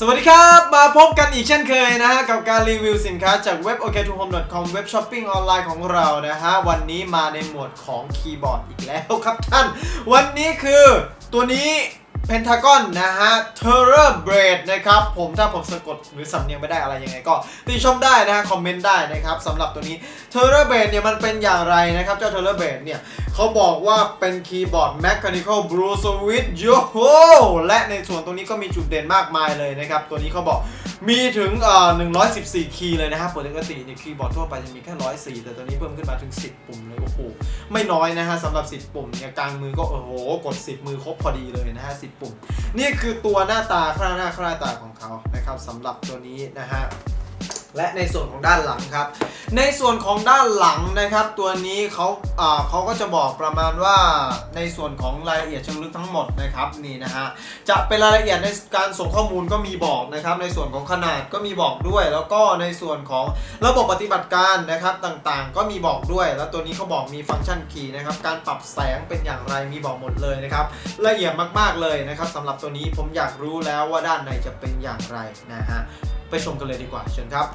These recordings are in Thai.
สวัสดีครับ มาพบกันอีกเช่นเคยนะฮะ กับการรีวิวสินค้าจากเว็บ o k t o h o m e c o m เว็บช้อปปิ้งออนไลน์ของเรานะฮะ วันนี้มาในหมวดของคีย์บอร์ดอีกแล้วครับท่าน วันนี้คือตัวนี้ Pentagon นะฮะ Terror Blade นะครับผมถ้าผมสะกดหรือสำเนียงไม่ได้อะไรยังไงก็ติชมได้นะฮะคอมเมนต์ได้นะครับสำหรับตัวนี้ Terror Blade เนี่ยมันเป็นอย่างไรนะครับเจ้า Terror Blade เนี่ยเขาบอกว่าเป็นคีย์บอร์ด Mechanical Blue Switch โยโฮและในส่วนตรงนี้ก็มีจุดเด่นมากมายเลยนะครับ ตัวนี้เขาบอกมีถึงเอ่อ114 คีย์เลยนะครับปกติเนี่ยคีย์บอร์ดทั่วไปจะมีแค่ 104 แต่ตัวนี้เพิ่มขึ้นมาถึง 10 ปุ่มเลยโอ้โหไม่น้อยนะฮะสำหรับ 10 ปุ่มเนี่ยกลางมือก็โอ้โหกด 10 มือครบพอดีเลยนะฮะ10ปุ่ม นี่คือตัวหน้าตาคร่าหน้าคร่าตาของเขานะครับสำหรับตัวนี้นะฮะ และในส่วนของด้านหลังครับ ในส่วนของด้านหลังนะครับ ตัวนี้เขาเขาก็จะบอกประมาณว่าในส่วนของรายละเอียดเชิงลึกทั้งหมดนะครับนี่นะฮะจะเป็นรายละเอียดในการส่งข้อมูลก็มีบอกนะครับ ในส่วนของขนาดก็มีบอกด้วย แล้วก็ในส่วนของระบบปฏิบัติการนะครับต่างๆ ก็มีบอกด้วย แล้วตัวนี้เขาบอกมีฟังก์ชันคีย์นะครับการปรับแสงเป็นอย่างไรมีบอกหมดเลยนะครับละเอียดมากๆเลยนะครับสำหรับตัวนี้ผมอยากรู้แล้วว่าด้านในจะเป็นอย่างไรนะฮะ ไปชมกันเลยดีกว่าเชิญครับ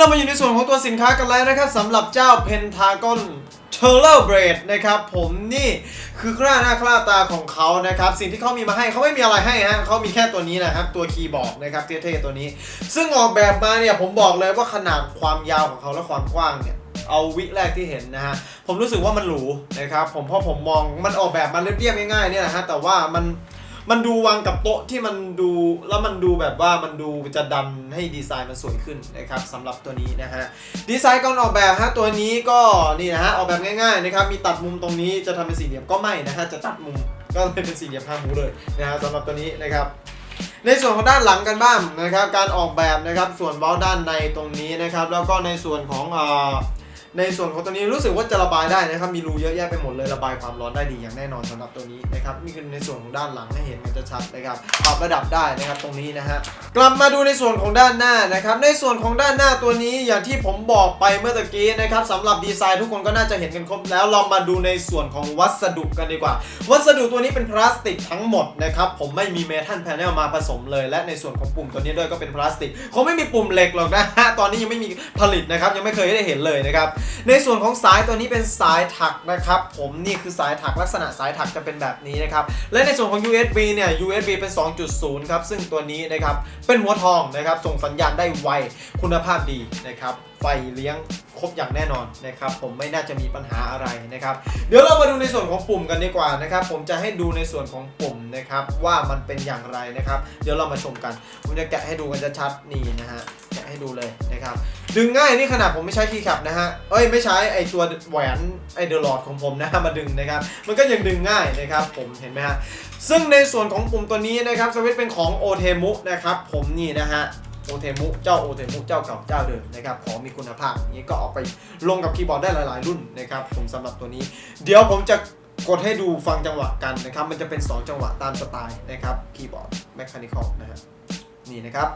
เรามาอยู่ในส่วนของตัวสินค้ากันแล้วนะครับสำหรับเจ้า Pentagon t e r r o r Blade นะครับผมนี่คือคร่าหน้าคร่าตาของเขานะครับ สิ่งที่เขามีมาให้เขาไม่มีอะไรให้ฮะเขามีแค่ตัวนี้นะครับ ตัวคีย์บอร์ดนะครับเท่ๆตัวนี้ ซึ่งออกแบบมาเนี่ยผมบอกเลยว่าขนาดความยาวของเขาและความกว้างเนี่ยเอาวิแรกที่เห็นนะฮะผมรู้สึกว่ามันหรูนะครับผมเพราะผมมองมันออกแบบมาเรียบๆง่ายๆเนี่ยนะฮะแต่ว่ามัน มันดูวางกับโต๊ะที่มันดูแล้วมันดูแบบว่ามันดูจะดันให้ดีไซน์มันสวยขึ้นนะครับสำหรับตัวนี้นะฮะดีไซน์ก่อนออกแบบฮะตัวนี้ก็นี่นะฮะออกแบบง่ายๆนะครับมีตัดมุมตรงนี้จะทำเป็นสี่เหลี่ยมก็ไม่นะฮะจะตัดมุมก็เลยเป็นสี่เหลี่ยมห้าหูเลยนะฮะสำหรับตัวนี้นะครับในส่วนของด้านหลังกันบ้างนะครับ การออกแบบนะครับส่วนเบ้าด้านในตรงนี้นะครับ แล้วก็ในส่วนของเอ่อ ในส่วนของตัวนี้รู้สึกว่าจะระบายได้นะครับ มีรูเยอะแยะไปหมดเลยระบายความร้อนได้ดีอย่างแน่นอนสำหรับตัวนี้นะครับนี่คือในส่วนของด้านหลังให้เห็นกันจะชัดนะครับปรับระดับได้นะครับตรงนี้นะฮะกลับมาดูในส่วนของด้านหน้านะครับ ในส่วนของด้านหน้าตัวนี้อย่างที่ผมบอกไปเมื่อตะกี้นะครับสำหรับดีไซน์ทุกคนก็น่าจะเห็นกันครบแล้วเรามาดูในส่วนของวัสดุกันดีกว่า วัสดุตัวนี้เป็นพลาสติกทั้งหมดนะครับผมไม่มีเมทัลแพนเนลมาผสมเลย และในส่วนของปุ่มตัวนี้ด้วยก็เป็นพลาสติกคงไม่มีปุ่มเหล็กหรอกนะฮะตอนนี้ยังไม่มีผลิตนะครับยังไม่เคยได้เห็นเลยนะครับในส่วนของสายตัวนี้เป็นสายถักนะครับ ผมนี่คือสายถักลักษณะสายถักจะเป็นแบบนี้นะครับ และในส่วนของ USB เนี่ย USB เป็น 2.0 ครับ ซึ่งตัวนี้นะครับ เป็นหัวทองนะครับ ส่งสัญญาณได้ไว คุณภาพดีนะครับ ไฟเลี้ยงครบอย่างแน่นอนนะครับ ผมไม่น่าจะมีปัญหาอะไรนะครับ เดี๋ยวเรามาดูในส่วนของปุ่มกันดีกว่านะครับ ผมจะให้ดูในส่วนของปุ่มนะครับ ว่ามันเป็นอย่างไรนะครับ เดี๋ยวเรามาชมกัน ผมจะแกะให้ดูกันจะชัดๆนี่นะฮะ ให้ดูเลยนะครับ ดึงง่ายนี่ขนาดผมไม่ใช้คีย์แคปนะฮะ เอ้ยไม่ใช้ไอตัวแหวนไอเดอะลอดของผมนะฮะมาดึงนะครับ มันก็ยังดึงง่ายนะครับ ผมเห็นไหมฮะ ซึ่งในส่วนของปุ่มตัวนี้นะครับสวิตเป็นของโอเทมุนะครับ ผมนี่นะฮะโอเทมุเจ้าโอเทมุเจ้าเก่าเจ้าเดิมนะครับของมีคุณภาพอย่างนี้ก็เอาไปลงกับคีย์บอร์ดได้หลายๆ รุ่นนะครับผมสำหรับตัวนี้ เดี๋ยวผมจะกดให้ดูฟังจังหวะกันนะครับ มันจะเป็น 2 จังหวะตามสไตล์นะครับคีย์บอร์ดแมคานิคอลนะฮะนี่นะครับ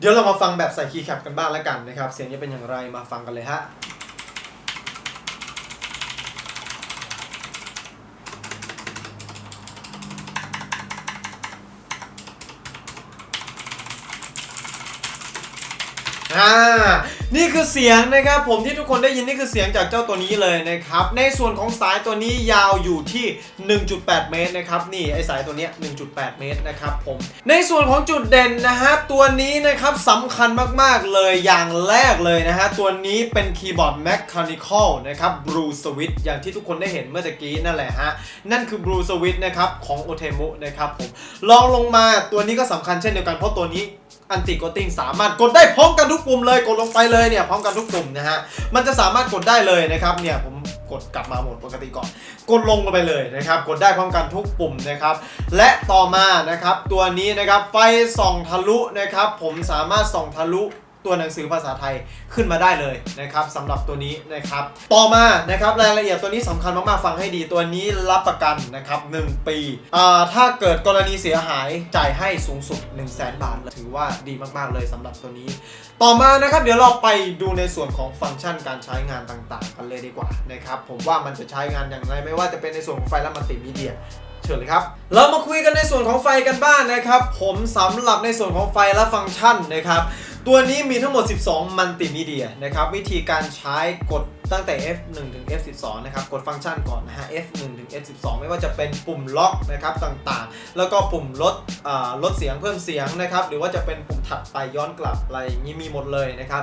เดี๋ยวเรามาฟังแบบใส่คีย์แคปกันบ้างแล้วกันนะครับ เสียงจะเป็นอย่างไรมาฟังกันเลยฮะอ่า นี่คือเสียงนะครับผมที่ทุกคนได้ยินนี่คือเสียงจากเจ้าตัวนี้เลยนะครับ ในส่วนของสายตัวนี้ยาวอยู่ที่ 1.8 เมตรนะครับนี่ไอสายตัวนี้ 1.8 เมตรนะครับผม ในส่วนของจุดเด่นนะฮะตัวนี้นะครับสำคัญมากๆเลยอย่างแรกเลยนะฮะตัวนี้เป็นคีย์บอร์ด Mechanical นะครับ Blue Switch อย่างที่ทุกคนได้เห็นเมื่อตะกี้นั่นแหละฮะนั่นคือ Blue Switch นะครับของ Otemu นะครับผมลองลงมาตัวนี้ก็สำคัญเช่นเดียวกันเพราะตัวนี้ อันติโกติ้งสามารถกดได้พร้อมกันทุกปุ่มเลยกดลงไปเลยเนี่ยพร้อมกันทุกปุ่มนะฮะมันจะสามารถกดได้เลยนะครับเนี่ยผมกดกลับมาหมดปกติก่อน กดลงไปเลยนะครับ กดได้พร้อมกันทุกปุ่มนะครับ และต่อมานะครับตัวนี้นะครับไฟส่องทะลุนะครับ ผมสามารถส่องทะลุ ตัวหนังสือภาษาไทยขึ้นมาได้เลยนะครับสำหรับตัวนี้นะครับ ต่อมานะครับรายละเอียดตัวนี้สำคัญมากๆฟังให้ดีตัวนี้รับประกันนะครับ1ปีอ่าถ้าเกิดกรณีเสียหายจ่ายให้สูงสุด 1 0 0 0 0แบาทถือว่าดีมากๆเลยสำหรับตัวนี้ ต่อมานะครับเดี๋ยวเราไปดูในส่วนของฟังก์ชันการใช้งานต่างๆ กันเลยดีกว่านะครับผมว่ามันจะใช้งานอย่างไรไม่ว่าจะเป็นในส่วนของไฟและมัลติมีเดียเชิญเลยครับ เรามาคุยกันในส่วนของไฟกันบ้างนะครับ ผมสำหรับในส่วนของไฟและฟังก์ชันนะครับ ตัวนี้มีทั้งหมด 12 มัลติมีเดียนะครับ วิธีการใช้กดตั้งแต่ F1 ถึง F12 นะครับ กดฟังก์ชันก่อนนะฮะ F1 ถึง F12 ไม่ว่าจะเป็นปุ่มล็อกนะครับต่างๆ แล้วก็ปุ่มลดอ่าลดเสียงเพิ่มเสียงนะครับ หรือว่าจะเป็นปุ่มถัดไปย้อนกลับอะไรอย่างนี้มีหมดเลยนะครับ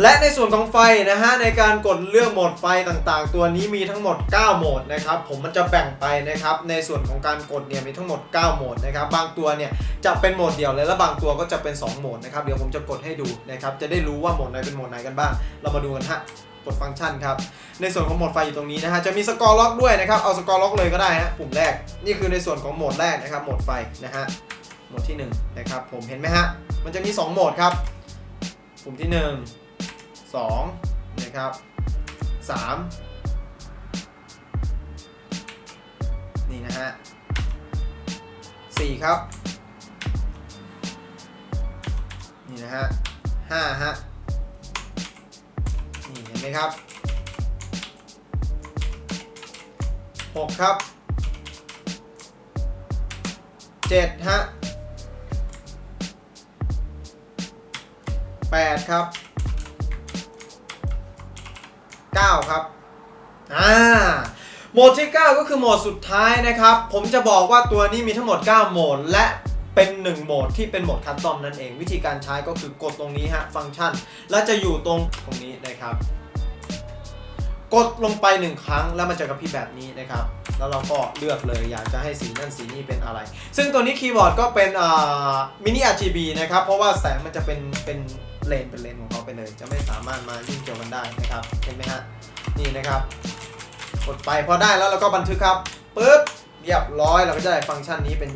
และในส่วนของไฟนะฮะในการกดเลือกโหมดไฟต่างๆ ตัวนี้มีทั้งหมด 9 โหมดนะครับผมมันจะแบ่งไปนะครับในส่วนของการกดเนี่ยมีทั้งหมด 9 โหมดนะครับบางตัวเนี่ยจะเป็นโหมดเดียวเลยและบางตัวก็จะเป็น 2 โหมดนะครับเดี๋ยวผมจะกดให้ดูนะครับจะได้รู้ว่าโหมดไหนเป็นโหมดไหนกันบ้าง เรามาดูกันฮะกดฟังก์ชันครับในส่วนของโหมดไฟอยู่ตรงนี้นะฮะจะมีสกอร์ล็อกด้วยนะครับเอาสกอร์ล็อกเลยก็ได้ฮะปุ่มแรกนี่คือในส่วนของโหมดแรกนะครับโหมดไฟนะฮะโหมดที่หนึ่งนะครับผมเห็นไหมฮะมันจะมีสองโหมดครับปุ่มที่หนึ่ง 2นะครับ3นี่นะฮะ4ครับ นี่นะฮะ5ฮะนี่เห็นไหมครับ6ครับ7ฮะ8ครับ 9 ครับอ่าโหมดที่ 9 ก็คือโหมดสุดท้ายนะครับ ผมจะบอกว่าตัวนี้มีทั้งหมด 9 โหมด และเป็น 1 โหมดที่เป็นโหมดคัสตอมนั่นเอง วิธีการใช้ก็คือกดตรงนี้ฮะฟังก์ชัน และจะอยู่ตรงตรงนี้นะครับ กดลงไป 1 ครั้งแล้วมันจะกระพริบแบบนี้นะครับ แล้วเราก็เลือกเลยอยากจะให้สีนั่นสีนี้เป็นอะไร ซึ่งตัวนี้คีย์บอร์ดก็เป็นอ่ามินิ RGB นะครับ เพราะว่าแสงมันจะเป็นเป็น เลนเป็นเลนของเขาไปเลย จะไม่สามารถมายุ่งเกี่ยวกันได้นะครับ เห็นไหมฮะ นี่นะครับ กดไปพอได้แล้วเราก็บันทึกครับปุ๊บเรียบร้อยเราก็จะได้ฟังก์ชันนี้เป็น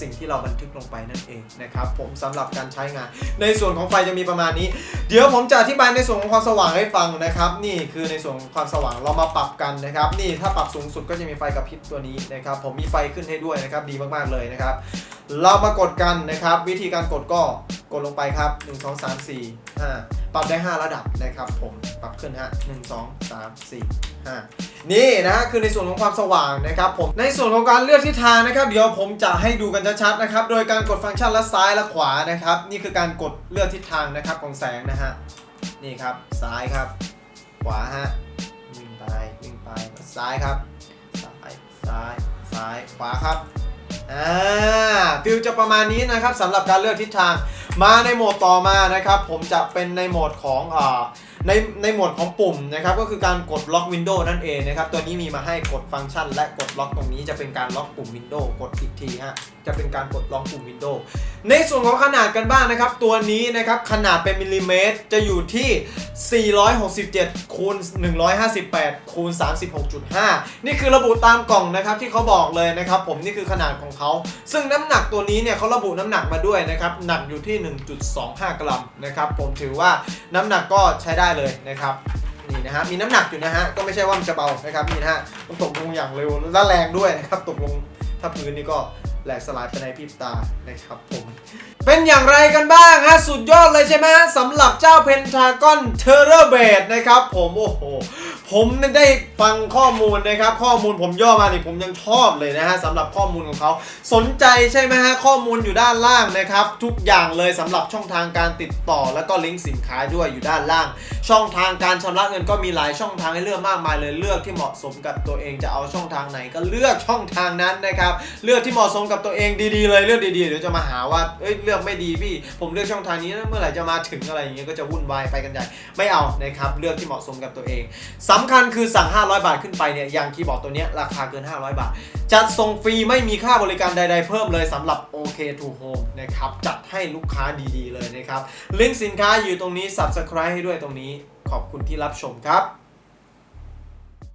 สิ่งที่เราบันทึกลงไปนั่นเองนะครับผมสำหรับการใช้งาน ในส่วนของไฟจะมีประมาณนี้ เดี๋ยวผมจะอธิบายในส่วนของความสว่างให้ฟังนะครับ นี่คือในส่วนของความสว่างเรามาปรับกันนะครับ นี่ถ้าปรับสูงสุดก็จะมีไฟกระพริบตัวนี้นะครับ ผมมีไฟขึ้นให้ด้วยนะครับดีมากๆเลยนะครับ เรามากดกันนะครับ วิธีการกดก็ กดลงไปครับ 1 2 3 4 5 ปรับได้ 5 ระดับนะครับผมปรับขึ้นฮะ1 2 3 4 5 นี่นะคือในส่วนของความสว่างนะครับผมในส่วนของการเลือกทิศทางนะครับ เดี๋ยวผมจะให้ดูกันชัดๆนะครับ โดยการกดฟังก์ชันละซ้ายและขวานะครับ นี่คือการกดเลือกทิศทางนะครับของแสงนะฮะนี่ครับซ้ายครับ ขวาฮะวิ่งไปวิ่งไปซ้ายครับซ้ายซ้ายซ้ายขวาครับอ่าฟิลจะประมาณนี้นะครับสำหรับการเลือกทิศทาง มาในโหมดต่อมานะครับ ผมจะเป็นในโหมดของอ่าในในโหมดของปุ่มนะครับก็คือการกดล็อกวินโดว์นั่นเองนะครับตัวนี้มีมาให้กดฟังก์ชัน และกดล็อกตรงนี้จะเป็นการล็อกปุ่มวินโดว์กดอีกทีฮะจะเป็นการกดล็อกปุ่มวินโดว์ในส่วนของขนาดกันบ้างนะครับ ตัวนี้นะครับขนาดเป็นมิลลิเมตร จะอยู่ที่ 467คูณ158คูณ36.5 นี่คือระบุตามกล่องนะครับที่เขาบอกเลยนะครับ ผมนี่คือขนาดของเขา ซึ่งน้ำหนักตัวนี้เนี่ยเขาระบุน้ำหนักมาด้วยนะครับหนักอยู่ที่1.25 กรัมนะครับผมถือว่าน้ำหนักก็ใช้ได้เลยนะครับนี่นะฮะมีน้ำหนักอยู่นะฮะก็ไม่ใช่ว่ามันจะเบานะครับนี่นะฮะมันตกลงอย่างเร็วและแรงด้วยนะครับตกลงถ้าพื้นนี่ก็ แหลกสลายไปในพริบตานะครับผม เป็นอย่างไรกันบ้างฮะ สุดยอดเลยใช่ไหมสำหรับเจ้าเพนทากอนเทอร์เรเบดนะครับผม โอ้โห ผมได้ฟังข้อมูลนะครับ ข้อมูลผมย่อมานี่ผมยังชอบเลยนะฮะสำหรับข้อมูลของเขาสนใจใช่ไหมฮะ ข้อมูลอยู่ด้านล่างนะครับ ทุกอย่างเลยสำหรับช่องทางการติดต่อ แล้วก็ลิงก์สินค้าด้วยอยู่ด้านล่าง ช่องทางการชำระเงินก็มีหลายช่องทางให้เลือกมากมายเลยเลือกที่เหมาะสมกับตัวเองจะเอาช่องทางไหนก็เลือกช่องทางนั้นนะครับ เลือกที่เหมาะสมกับตัวเองดีๆเลยเลือกดีๆเดี๋ยวจะมาหาว่าเอ้ยเลือกไม่ดีพี่ผมเลือกช่องทางนี้แล้วเมื่อไหร่จะมาถึงอะไรอย่างเงี้ยก็จะวุ่นวายไปกันใหญ่ไม่เอานะครับเลือกที่เหมาะสมกับตัวเองสำคัญคือสั่ง 500 บาทขึ้นไปเนี่ยอย่างคีย์บอร์ดตัวเนี้ยราคาเกิน 500 บาทจัดส่งฟรีไม่มีค่าบริการใด ๆ เพิ่มเลยสำหรับ OK to Home นะครับจัดให้ลูกค้าดีๆเลยนะครับลิงก์สินค้าอยู่ตรงนี้ Subscribe ให้ด้วยตรงนี้ ขอบคุณที่รับชมครับ